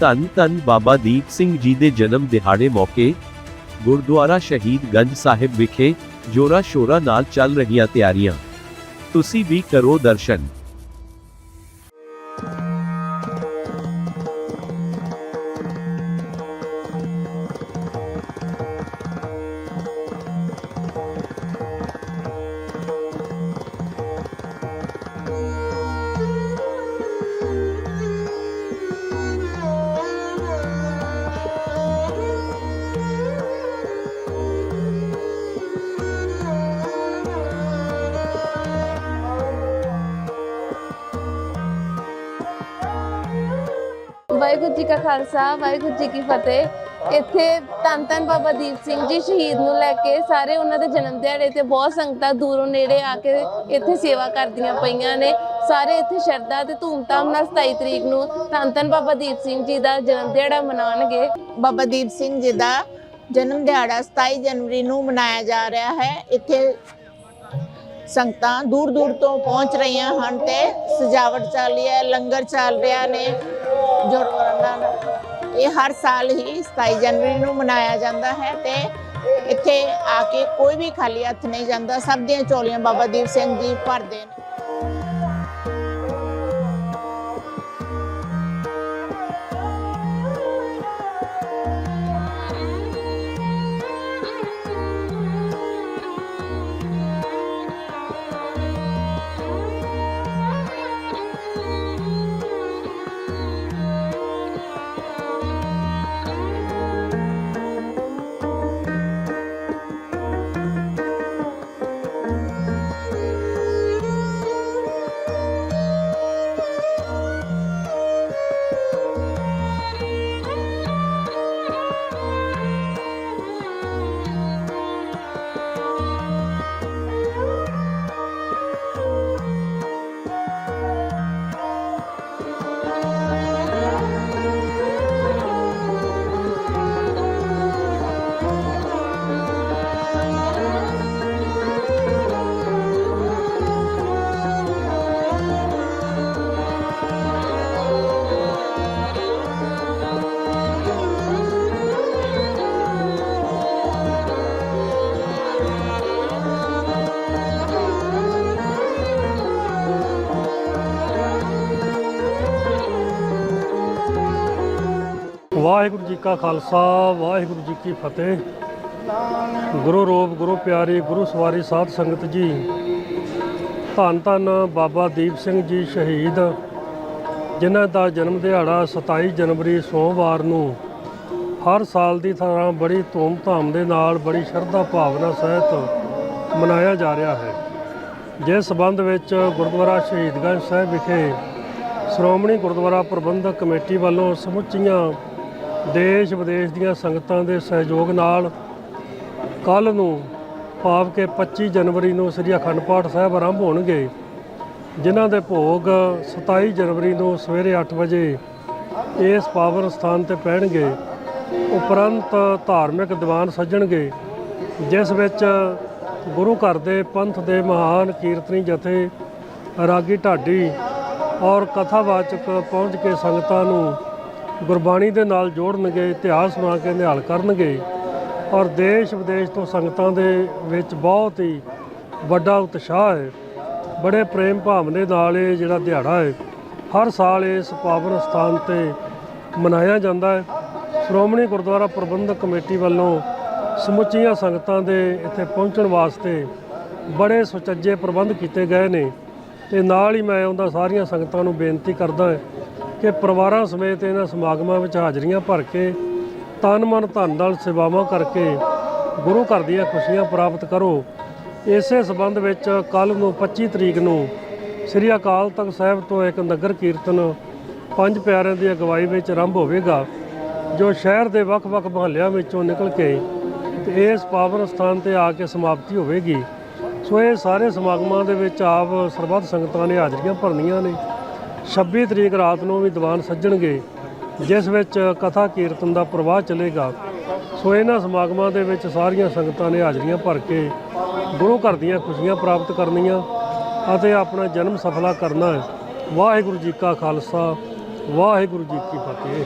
ਧੰਨ ਧੰਨ ਬਾਬਾ ਦੀਪ ਸਿੰਘ ਜੀ ਦੇ ਜਨਮ ਦਿਹਾੜੇ ਮੌਕੇ, ਗੁਰਦੁਆਰਾ ਸ਼ਹੀਦ ਗੰਜ ਸਾਹਿਬ ਵਿਖੇ ਜੋਰਾ ਸ਼ੋਰਾ ਨਾਲ ਚੱਲ ਰਹੀਆਂ ਤਿਆਰੀਆਂ। ਤੁਸੀਂ ਵੀ ਕਰੋ ਦਰਸ਼ਨ। ਵਾਹਿਗੁਰੂ ਜੀ ਕਾ ਖਾਲਸਾ, ਵਾਹਿਗੁਰੂ ਜੀ ਕੀ ਫਤਿਹ। ਇੱਥੇ ਧੰਨ ਧੰਨ ਬਾਬਾ ਦੀਪ ਸਿੰਘ ਜੀ ਸ਼ਹੀਦ ਨੂੰ ਲੈ ਕੇ ਸਾਰੇ ਉਹਨਾਂ ਦੇ ਜਨਮ ਦਿਹਾੜੇ ਤੇ ਬਹੁਤ ਸੰਗਤਾਂ ਦੂਰੋਂ ਨੇੜੇ ਆ ਕੇ ਇੱਥੇ ਸੇਵਾ ਕਰਦੀਆਂ ਪਈਆਂ ਨੇ। ਸਾਰੇ ਇੱਥੇ ਸ਼ਰਧਾ ਤੇ ਧੂਮਧਾਮ ਨਾਲ 27 ਤਰੀਕ ਨੂੰ ਧੰਨ ਧੰਨ ਬਾਬਾ ਦੀਪ ਸਿੰਘ ਜੀ ਦਾ ਜਨਮ ਦਿਹਾੜਾ ਮਨਾਉਣਗੇ। ਬਾਬਾ ਦੀਪ ਸਿੰਘ ਜੀ ਦਾ ਜਨਮ ਦਿਹਾੜਾ 27 ਜਨਵਰੀ ਨੂੰ ਮਨਾਇਆ ਜਾ ਰਿਹਾ ਹੈ। ਇੱਥੇ ਸੰਗਤਾਂ ਦੂਰ ਦੂਰ ਤੋਂ ਪਹੁੰਚ ਰਹੀਆਂ ਹਨ ਤੇ ਸਜਾਵਟ ਚੱਲ ਰਹੀ ਹੈ, ਲੰਗਰ ਚੱਲ ਰਿਹਾ ਨੇ। ਜੋ ਇਹ ਹਰ ਸਾਲ ਹੀ 27 ਜਨਵਰੀ ਨੂੰ ਮਨਾਇਆ ਜਾਂਦਾ ਹੈ ਤੇ ਇੱਥੇ ਆ ਕੇ ਕੋਈ ਵੀ ਖਾਲੀ ਹੱਥ ਨਹੀਂ ਜਾਂਦਾ। ਸਭ ਦੀਆਂ ਝੋਲੀਆਂ ਬਾਬਾ ਦੀਪ ਸਿੰਘ ਜੀ ਭਰਦੇ ਨੇ। ਵਾਹਿਗੁਰੂ ਜੀ ਕਾ ਖਾਲਸਾ, ਵਾਹਿਗੁਰੂ ਜੀ ਕੀ ਫਤਿਹ। ਗੁਰੂ ਰੂਪ, ਗੁਰੂ ਪਿਆਰੀ, ਗੁਰੂ ਸਵਾਰੀ ਸਾਧ ਸੰਗਤ ਜੀ। ਧੰਨ ਧੰਨ ਬਾਬਾ ਦੀਪ ਸਿੰਘ ਜੀ ਸ਼ਹੀਦ, ਜਿਨ੍ਹਾਂ ਦਾ ਜਨਮ ਦਿਹਾੜਾ 27 ਜਨਵਰੀ ਸੋਮਵਾਰ ਨੂੰ ਹਰ ਸਾਲ ਦੀ ਤਰ੍ਹਾਂ ਬੜੀ ਧੂਮ-ਧਾਮ ਦੇ ਨਾਲ, ਬੜੀ ਸ਼ਰਧਾ ਭਾਵਨਾ ਸਹਿਤ ਮਨਾਇਆ ਜਾ ਰਿਹਾ ਹੈ। ਜਿਸ ਸਬੰਧ ਵਿੱਚ ਗੁਰਦੁਆਰਾ ਸ਼ਹੀਦਗੰਜ ਸਾਹਿਬ ਵਿਖੇ ਸ਼੍ਰੋਮਣੀ ਗੁਰਦੁਆਰਾ ਪ੍ਰਬੰਧਕ ਕਮੇਟੀ ਵੱਲੋਂ ਸਮੁੱਚੀਆਂ ਦੇਸ਼ ਵਿਦੇਸ਼ ਦੀਆਂ ਸੰਗਤਾਂ ਦੇ ਸਹਿਯੋਗ ਨਾਲ ਕੱਲ ਨੂੰ ਭਾਵ ਕਿ 25 ਜਨਵਰੀ ਨੂੰ ਸ੍ਰੀ ਅਖੰਡ ਪਾਠ ਸਾਹਿਬ ਆਰੰਭ ਹੋਣਗੇ, ਜਿਨ੍ਹਾਂ ਦੇ ਭੋਗ 27 ਜਨਵਰੀ ਨੂੰ ਸਵੇਰੇ 8 ਵਜੇ ਇਸ ਪਾਵਨ ਸਥਾਨ ਤੇ ਪੈਣਗੇ, ਉਪਰੰਤ ਧਾਰਮਿਕ ਦੀਵਾਨ ਸੱਜਣਗੇ, ਜਿਸ ਵਿੱਚ ਗੁਰੂ ਘਰ ਦੇ ਪੰਥ ਦੇ ਮਹਾਨ ਕੀਰਤਨੀ ਜਥੇ ਰਾਗੀ ਢਾਡੀ ਔਰ ਕਥਾਵਾਚਕ ਪਹੁੰਚ ਕੇ ਸੰਗਤਾਂ ਨੂੰ ਗੁਰਬਾਣੀ ਦੇ ਨਾਲ ਜੋੜਨਗੇ, ਇਤਿਹਾਸ ਸੁਣਾ ਕੇ ਨਿਹਾਲ ਕਰਨਗੇ ਔਰ ਦੇਸ਼ ਵਿਦੇਸ਼ ਤੋਂ ਸੰਗਤਾਂ ਦੇ ਵਿੱਚ ਬਹੁਤ ਹੀ ਵੱਡਾ ਉਤਸ਼ਾਹ ਹੈ। ਬੜੇ ਪ੍ਰੇਮ ਭਾਵ ਦੇ ਨਾਲ ਇਹ ਜਿਹੜਾ ਦਿਹਾੜਾ ਹੈ, ਹਰ ਸਾਲ ਇਸ ਪਾਵਨ ਸਥਾਨ ਤੇ ਮਨਾਇਆ ਜਾਂਦਾ ਹੈ। ਸ਼੍ਰੋਮਣੀ ਗੁਰਦੁਆਰਾ ਪ੍ਰਬੰਧਕ ਕਮੇਟੀ ਵੱਲੋਂ ਸਮੁੱਚੀਆਂ ਸੰਗਤਾਂ ਦੇ ਇੱਥੇ ਪਹੁੰਚਣ ਵਾਸਤੇ ਬੜੇ ਸੁਚੱਜੇ ਪ੍ਰਬੰਧ ਕੀਤੇ ਗਏ ਨੇ ਤੇ ਨਾਲ ਹੀ ਮੈਂ ਉਹਨਾਂ ਸਾਰੀਆਂ ਸੰਗਤਾਂ ਨੂੰ ਬੇਨਤੀ ਕਰਦਾ ਹਾਂ ਕਿ ਪਰਿਵਾਰਾਂ ਸਮੇਤ ਇਹਨਾਂ ਸਮਾਗਮਾਂ ਵਿੱਚ ਹਾਜ਼ਰੀਆਂ ਭਰ ਕੇ ਤਨ ਮਨ ਧਨ ਨਾਲ ਸੇਵਾਵਾਂ ਕਰਕੇ ਗੁਰੂ ਘਰ ਦੀਆਂ ਖੁਸ਼ੀਆਂ ਪ੍ਰਾਪਤ ਕਰੋ। ਇਸੇ ਸਬੰਧ ਵਿੱਚ ਕੱਲ ਨੂੰ 25 ਤਰੀਕ ਨੂੰ ਸ੍ਰੀ ਅਕਾਲ ਤਖਤ ਸਾਹਿਬ ਤੋਂ ਇੱਕ ਨਗਰ ਕੀਰਤਨ ਪੰਜ ਪਿਆਰਿਆਂ ਦੀ ਅਗਵਾਈ ਵਿੱਚ ਆਰੰਭ ਹੋਵੇਗਾ, ਜੋ ਸ਼ਹਿਰ ਦੇ ਵੱਖ-ਵੱਖ ਮੁਹੱਲਿਆਂ ਵਿੱਚੋਂ ਨਿਕਲ ਕੇ ਤੇ ਇਸ ਪਾਵਨ ਸਥਾਨ ਤੇ ਆ ਕੇ ਸਮਾਪਤੀ ਹੋਵੇਗੀ। ਸੋ ਇਹ ਸਾਰੇ ਸਮਾਗਮਾਂ ਦੇ ਵਿੱਚ ਆਪ ਸਰਬੱਤ ਸੰਗਤਾਂ ਨੇ ਹਾਜ਼ਰੀਆਂ ਭਰਨੀਆਂ ਨੇ। 26 ਤਰੀਕ ਰਾਤ ਨੂੰ ਵੀ ਦੀਵਾਨ ਸੱਜਣਗੇ, ਜਿਸ ਵਿੱਚ ਕਥਾ ਕੀਰਤਨ ਦਾ ਪ੍ਰਵਾਹ ਚੱਲੇਗਾ। ਸੋ ਇਹਨਾਂ ਸਮਾਗਮਾਂ ਦੇ ਵਿੱਚ ਸਾਰੀਆਂ ਸੰਗਤਾਂ ਨੇ ਹਾਜ਼ਰੀਆਂ ਭਰ ਕੇ ਗੁਰੂ ਘਰ ਦੀਆਂ ਖੁਸ਼ੀਆਂ ਪ੍ਰਾਪਤ ਕਰਨੀਆਂ ਅਤੇ ਆਪਣਾ ਜਨਮ ਸਫਲਾ ਕਰਨਾ ਹੈ। ਵਾਹਿਗੁਰੂ ਜੀ ਕਾ ਖਾਲਸਾ, ਵਾਹਿਗੁਰੂ ਜੀ ਕੀ ਫਤਿਹ।